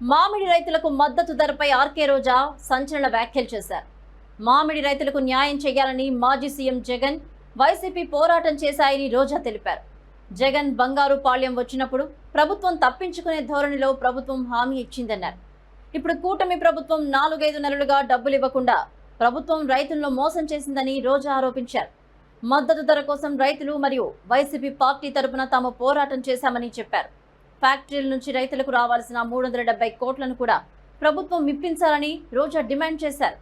మామిడి రైతులకు మద్దతు ధరపై ఆర్కే రోజా సంచలన వ్యాఖ్యలు చేశారు. మామిడి రైతులకు న్యాయం చేయాలని మాజీ సీఎం జగన్ వైసీపీ పోరాటం చేశాయని రోజా తెలిపారు. జగన్ బంగారు పాళ్యం వచ్చినప్పుడు ప్రభుత్వం తప్పించుకునే ధోరణిలో ప్రభుత్వం హామీ ఇచ్చిందన్నారు. ఇప్పుడు కూటమి ప్రభుత్వం నాలుగైదు నెలలుగా డబ్బులు ఇవ్వకుండా ప్రభుత్వం రైతులను మోసం చేసిందని రోజా ఆరోపించారు. మద్దతు ధర కోసం రైతులు మరియు వైసీపీ పార్టీ తరపున తాము పోరాటం చేశామని చెప్పారు. ఫ్యాక్టరీల నుంచి రైతులకు రావాల్సిన మూడు వందల డెబ్బై కోట్లను కూడా ప్రభుత్వం ఇప్పించాలని రోజా డిమాండ్ చేశారు.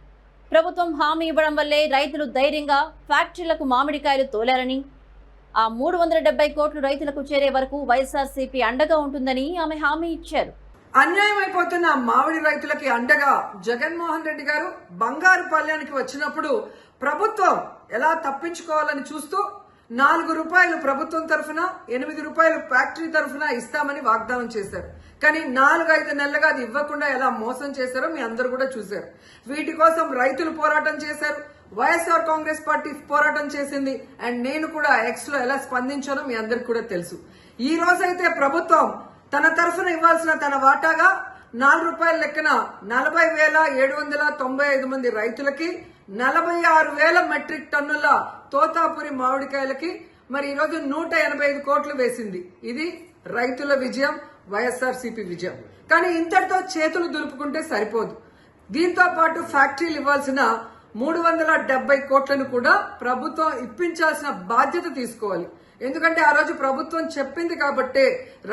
ప్రభుత్వం హామీ ఇవ్వడం వల్లే రైతులు ధైర్యంగా ఫ్యాక్టరీలకు మామిడికాయలు తోలారని ఆ మూడు వందల డెబ్బై కోట్లు రైతులకు చేరే వరకు వైఎస్ఆర్సీపీ అండగా ఉంటుందని ఆమె హామీ ఇచ్చారు. అన్యాయం అయిపోతున్న మామిడి రైతులకి అండగా జగన్మోహన్ రెడ్డి గారు బంగారు పల్లెనికి వచ్చినప్పుడు ప్రభుత్వం ఎలా తప్పించుకోవాలని చూస్తూ నాలుగు రూపాయలు ప్రభుత్వం తరఫున ఎనిమిది రూపాయలు ఫ్యాక్టరీ తరఫున ఇస్తామని వాగ్దానం చేశారు. కానీ నాలుగు ఐదు నెలలుగా అది ఇవ్వకుండా ఎలా మోసం చేశారో మీ అందరూ కూడా చూశారు. వీటి కోసం రైతులు పోరాటం చేశారు వైఎస్ఆర్ కాంగ్రెస్ పార్టీ పోరాటం చేసింది అండ్ నేను కూడా ఎక్స్లో ఎలా స్పందించానో మీ అందరికి కూడా తెలుసు. ఈ రోజైతే ప్రభుత్వం తన తరఫున ఇవ్వాల్సిన తన వాటాగా నాలుగు రూపాయల లెక్కన నలభై వేల ఏడు వందల తొంభై ఐదు మంది రైతులకి నలభై ఆరు వేల మెట్రిక్ టన్నుల తోతాపురి మామిడికాయలకి మరి ఈరోజు నూట ఎనభై ఐదు కోట్లు వేసింది. ఇది రైతుల విజయం వైఎస్ఆర్సీపీ విజయం. కానీ ఇంతటితో చేతులు దులుపుకుంటే సరిపోదు. దీంతో పాటు ఫ్యాక్టరీలు ఇవ్వాల్సిన మూడు వందల డెబ్బై కోట్లను కూడా ప్రభుత్వం ఇప్పించాల్సిన బాధ్యత తీసుకోవాలి. ఎందుకంటే ఆ రోజు ప్రభుత్వం చెప్పింది కాబట్టే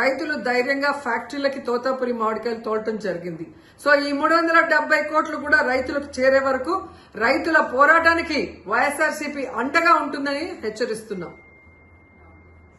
రైతులు ధైర్యంగా ఫ్యాక్టరీలకి తోతాపురి మామిడికాయలు తోలటం జరిగింది. సో ఈ మూడు వందల డెబ్బై కోట్లు కూడా రైతులకు చేరే వరకు రైతుల పోరాటానికి వైఎస్ఆర్సీపీ అండగా ఉంటుందని హెచ్చరిస్తున్నాం.